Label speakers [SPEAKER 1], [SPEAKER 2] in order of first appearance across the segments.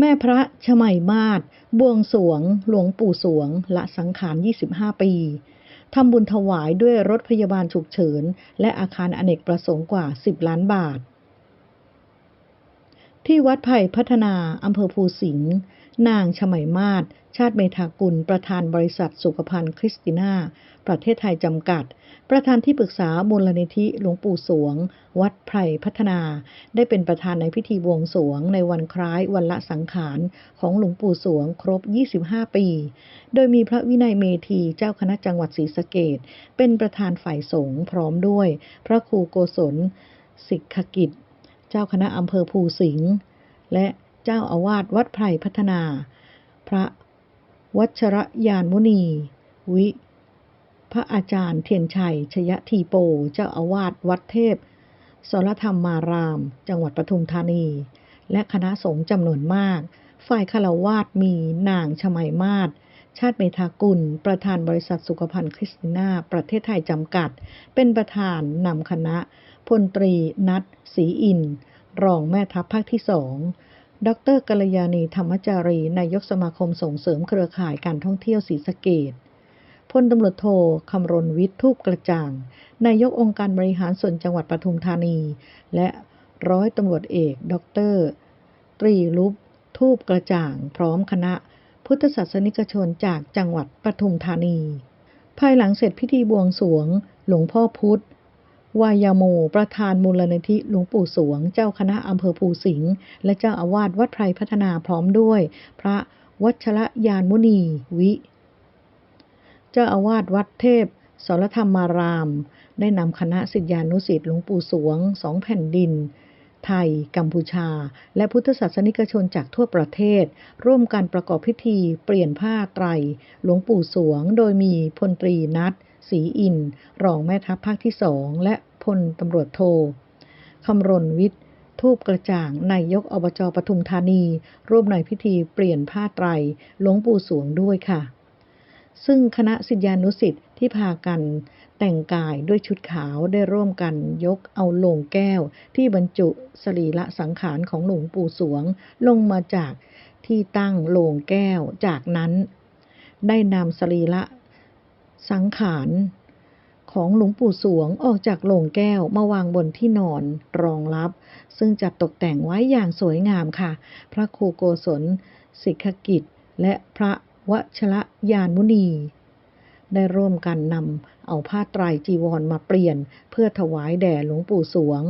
[SPEAKER 1] แม่พระชมัยมาศบวงสวง หลวงปู่สวง ละสังขาร 25 ปีทำบุญถวายด้วยรถพยาบาลฉุกเฉิน และอาคารอเนกประสงค์กว่า 10 ล้านบาท ที่วัดไผ่พัฒนาอำเภอภูสิงห์ นางชมัยมาศ ชาติเมธากุล ประธานบริษัทสุขภัณฑ์คริสติน่า ประเทศไทยจำกัด ประธานที่ปรึกษามูลนิธิหลวงปู่สวง วัดไผ่พัฒนา ได้เป็นประธานในพิธีบวงสวง ในวันคล้ายวันละสังขารของหลวงปู่สวงครบ 25 ปี โดยมีพระวินัยเมธีเจ้าคณะจังหวัดศรีสะเกดเป็นประธานฝ่ายสงฆ์พร้อมด้วย พระครูโกศลสิกขกิจ เจ้าคณะอำเภอภูสิงห์และ เจ้าอาวาสวัดไผ่พัฒนา พระวัชรยานมุนี วิ พระอาจารย์เทียนชัย ชยทีโป เจ้าอาวาสวัดเทพ สรธรรมมาราม จังหวัดปทุมธานี และคณะสงฆ์จำนวนมาก ฝ่ายคารวาสมีนางชมัยมาศชาติเมธากุล ประธานบริษัทสุขภัณฑ์คริสติน่า ประเทศไทยจำกัด เป็นประธานนำคณะ พลตรีนัทศรีอิน รองแม่ทัพภาคที่สอง ดรกัลยาณีธรรมจารีนายกสมาคมส่งเสริมเครือข่ายการท่องเที่ยวศรีสะเกดพลตำรวจโทคำรณวิทย์ทูปกระจ่าง นายกองค์การบริหารส่วนจังหวัดปทุมธานี และร้อยตำรวจเอก ดร ตรีลุปทูปกระจ่าง พร้อมคณะ พุทธศาสนิกชนจากจังหวัดปทุมธานี ภายหลังเสร็จพิธีบวงสรวง หลวงพ่อพุธ วายาโม ประธานมูลนิธิหลวงปู่สวง เจ้าคณะอำเภอภูสิงห์และเจ้าอาวาสวัดไพรพัฒนาพร้อมด้วย พระวัชรยานมุนี วิ เจ้าอาวาสวัดเทพสรธรรมาราม ได้นำคณะศิษยานุศิษย์หลวงปู่สวงสองแผ่นดิน ไทย กัมพูชา และพุทธศาสนิกชนจากทั่วประเทศ ร่วมกันประกอบพิธีเปลี่ยนผ้าไตร หลวงปู่สวง โดยมีพลตรีนัท ศรีอิน รองแม่ทัพภาคที่สอง และพลตำรวจโทคำรณวิทย์ ทูปกระจ่างนายกอบจปทุมธานี ร่วมในพิธีเปลี่ยนผ้าไตรหลวงปู่สวงด้วยค่ะ ซึ่งคณะศิษยานุศิษย์ที่พากันแต่งกายด้วยชุดขาวได้ร่วมกันยกเอาโลงแก้วที่บรรจุสรีระสังขารของหลวงปู่สวงลงมาจากที่ตั้งโลงแก้วจากนั้น ได้นำสรีระ สังขารของหลวงปู่สวงออกจากโลงแก้วมาวางบนที่นอนรองรับ ซึ่งจัดตกแต่งไว้อย่างสวยงามค่ะ พระครูโกศลสิกขกิจ และพระวชรยานมุนี ได้ร่วมกันนำเอาผ้าไตรจีวรมาเปลี่ยน เพื่อถวายแด่หลวงปู่สวง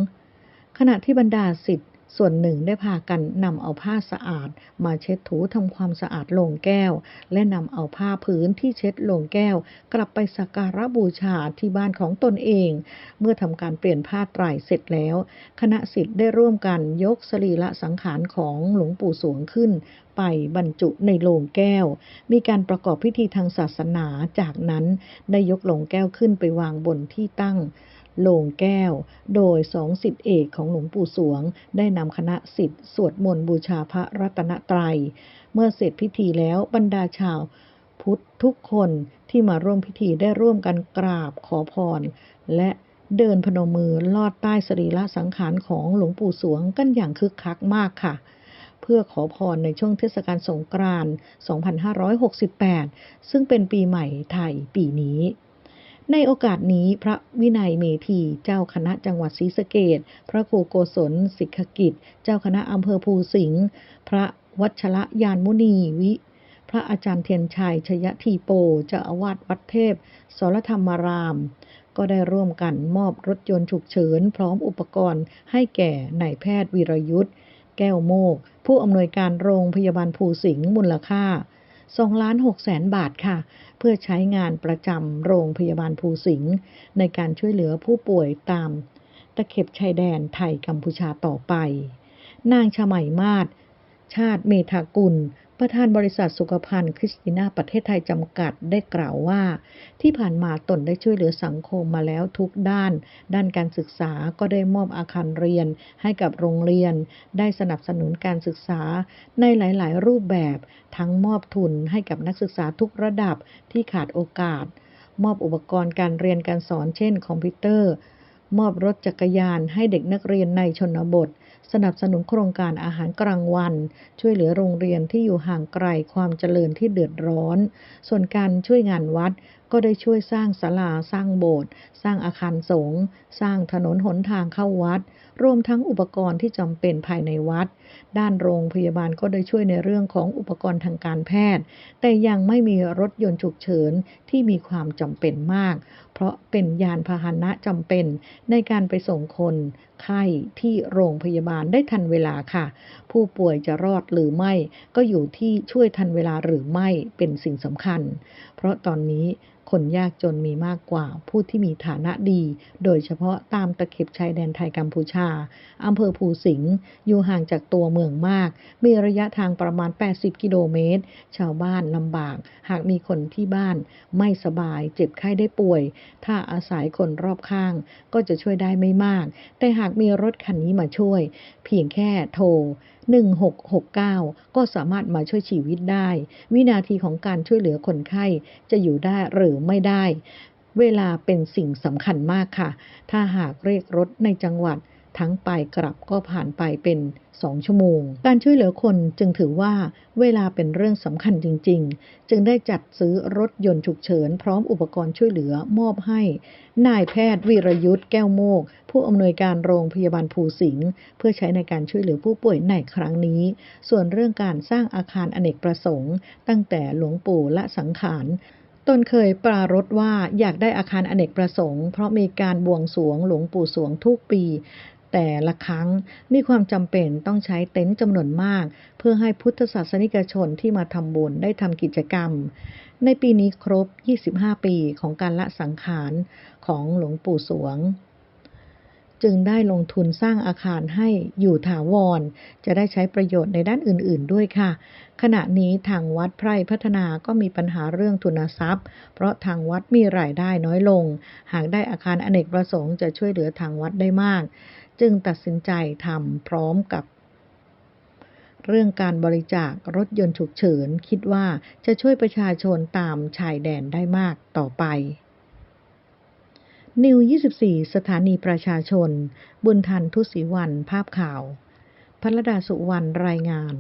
[SPEAKER 1] ขณะที่บรรดาศิษย์ ส่วนหนึ่งได้พากันนำเอาผ้าสะอาด มาเช็ดถูทำความสะอาดโลงแก้ว และนำเอาผ้าพื้นที่เช็ดโลงแก้ว กลับไปสักการะบูชาที่บ้านของตนเอง เมื่อทำการเปลี่ยนผ้าไตรเสร็จแล้ว คณะศิษย์ได้ร่วมกันยกสรีระสังขารของหลวงปู่สวงขึ้น ไปบรรจุในโลงแก้ว มีการประกอบพิธีทางศาสนาจากนั้นได้ยกโลงแก้วขึ้นไปวางบนที่ตั้ง โลงแก้ว โดยสองสิทธิเอกของหลวงปู่สวง ได้นำคณะสิทธิ์สวดมนต์บูชาพระรัตนตรัย เมื่อเสร็จพิธีแล้วบรรดาชาวพุทธทุกคนที่มาร่วมพิธีได้ร่วมกันกราบขอพร และเดินพนมมือลอดใต้สรีระสังขารของหลวงปู่สวงกันอย่างคึกคักมากค่ะ เพื่อขอพรในช่วงเทศกาลสงกรานต์ 2568 ซึ่งเป็นปีใหม่ไทยปีนี้ ในโอกาสนี้พระวินัยเมธีเจ้าคณะจังหวัดศรีสะเกดพระครูโกศลสิกขกิจ เจ้าคณะอำเภอภูสิงห์พระวัชระยานมุนีวิ พระอาจารย์เทียนชัยชยทีโปเจ้าอาวาสวัดเทพสรธรรมาราม ก็ได้ร่วมกันมอบรถยนต์ฉุกเฉิน พร้อมอุปกรณ์ให้แก่นายแพทย์วีรยุทธ์แก้วโมก ผู้อำนวยการโรงพยาบาลภูสิงห์มูลค่า 2ล้าน6แสนบาทค่ะ เพื่อใช้งานประจำโรงพยาบาลภูสิงห์ในการช่วยเหลือผู้ป่วยตาม ตะเข็บชายแดนไทยกัมพูชาต่อไป นางชมัยมาศชาติเมธากุล ประธานบริษัทสุขภัณฑ์คริสติน่าประเทศไทยจำกัดได้กล่าวว่า ที่ผ่านมาตนได้ช่วยเหลือสังคมมาแล้วทุกด้าน ด้านการศึกษาก็ได้มอบอาคารเรียนให้กับโรงเรียน ได้สนับสนุนการศึกษาในหลาย ๆ รูปแบบ ทั้งมอบทุนให้กับนักศึกษาทุกระดับที่ขาดโอกาส มอบอุปกรณ์การเรียนการสอนเช่น คอมพิวเตอร์ มอบรถจักรยานให้เด็กนักเรียนในชนบท สนับสนุนโครงการอาหารกลางวัน ช่วยเหลือโรงเรียนที่อยู่ห่างไกลความเจริญที่เดือดร้อน ส่วนการช่วยงานวัด ก็ได้ช่วยสร้างศาลาสร้างโบสถ์สร้างอาคารสงฆ์สร้างถนนหนทางเข้าวัด รวมทั้งอุปกรณ์ที่จำเป็นภายในวัด ด้านโรงพยาบาลก็ได้ช่วยในเรื่องของอุปกรณ์ทางการแพทย์ แต่ยังไม่มีรถยนต์ฉุกเฉินที่มีความจำเป็นมาก เพราะเป็นยานพาหนะจำเป็นในการไปส่งคนไข้ที่โรงพยาบาลได้ทันเวลาค่ะ ผู้ป่วยจะรอดหรือไม่ ก็อยู่ที่ช่วยทันเวลาหรือไม่เป็นสิ่งสำคัญ เพราะตอนนี้ คนยากจนมีมากกว่า ผู้ที่มีฐานะดี โดยเฉพาะตามตะเข็บชายแดนไทยกัมพูชา อำเภอภูสิงห์อยู่ห่างจากตัวเมืองมาก มีระยะทางประมาณ 80 กิโลเมตร ชาวบ้านลำบาก หากมีคนที่บ้านไม่สบาย เจ็บไข้ได้ป่วย ถ้าอาศัยคนรอบข้าง ก็จะช่วยได้ไม่มาก แต่หากมีรถคันนี้มาช่วย เพียงแค่โทร1669 ก็สามารถมาช่วยชีวิตได้ วินาทีของการช่วยเหลือคนไข้จะอยู่ได้หรือไม่ได้ เวลาเป็นสิ่งสำคัญมากค่ะ ถ้าหากเรียกรถในจังหวัดทั้งไปกลับก็ผ่านไปเป็น2ชั่วโมง การช่วยเหลือคนจึงถือว่าเวลาเป็นเรื่องสำคัญจริง ๆ จึงได้จัดซื้อรถยนต์ฉุกเฉิน พร้อมอุปกรณ์ช่วยเหลือมอบให้ นายแพทย์วีรยุทธ์แก้วโมก ผู้อำนวยการโรงพยาบาลภูสิงห์เพื่อใช้ในการช่วยเหลือผู้ป่วยในครั้งนี้ ส่วนเรื่องการสร้างอาคารอเนกประสงค์ ตั้งแต่หลวงปู่ละสังขาร ตนเคยปรารถว่าอยากได้อาคารอเนกประสงค์ เพราะมีการบวงสรวงหลวงปู่สวงทุกปี แต่ละครั้งมีความจำเป็นต้องใช้เต็นท์จำนวนมาก เพื่อให้พุทธศาสนิกชนที่มาทำบุญได้ทำกิจกรรม ในปีนี้ครบ 25 ปีของการละสังขารของหลวงปู่สวง จึงได้ลงทุนสร้างอาคารให้อยู่ถาวร จะได้ใช้ประโยชน์ในด้านอื่น ๆ ด้วยค่ะ ขณะนี้ทางวัดไพร่พัฒนาก็มีปัญหาเรื่องทุนทรัพย์ เพราะทางวัดมีรายได้น้อยลง หากได้อาคารอเนกประสงค์จะช่วยเหลือทางวัดได้มาก จึงตัดสินใจทำพร้อมกับเรื่องการบริจาครถยนต์ฉุกเฉิน คิดว่าจะช่วยประชาชนตามชายแดนได้มากต่อไป นิว 24 สถานีประชาชน บุญทันทุศรีวัน ภาพข่าวพัลดาสุวรรณรายงาน